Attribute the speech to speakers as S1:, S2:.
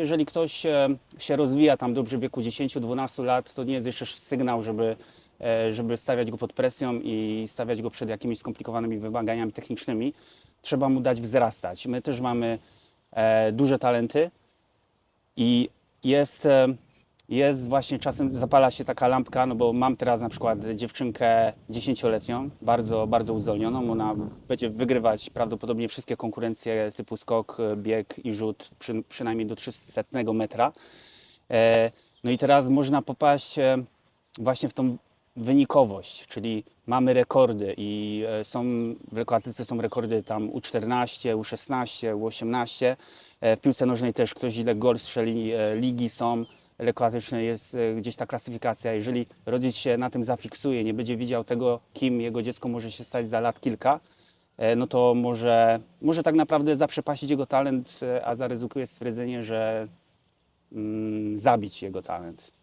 S1: jeżeli ktoś e, się rozwija tam dobrze w wieku 10-12 lat, to nie jest jeszcze sygnał, żeby, e, żeby stawiać go pod presją i stawiać go przed jakimiś skomplikowanymi wymaganiami technicznymi. Trzeba mu dać wzrastać. My też mamy e, duże talenty i jest, jest właśnie czasem zapala się taka lampka, no bo mam teraz na przykład dziewczynkę 10-letnią, bardzo, bardzo uzdolnioną. Ona będzie wygrywać prawdopodobnie wszystkie konkurencje typu skok, bieg i rzut przy, przynajmniej do 300 metra. E, No i teraz można popaść e, właśnie w tą wynikowość, czyli mamy rekordy i e, są w lekkoatletyce są rekordy tam U14, U16, U18. E, W piłce nożnej też ktoś ile gol strzeli, ligi są lekkoatletyczne, jest e, gdzieś ta klasyfikacja. Jeżeli rodzic się na tym zafiksuje, nie będzie widział tego, kim jego dziecko może się stać za lat kilka, e, no to może, może tak naprawdę zaprzepaścić jego talent, e, a zaryzykuje stwierdzenie, że mm, zabić jego talent.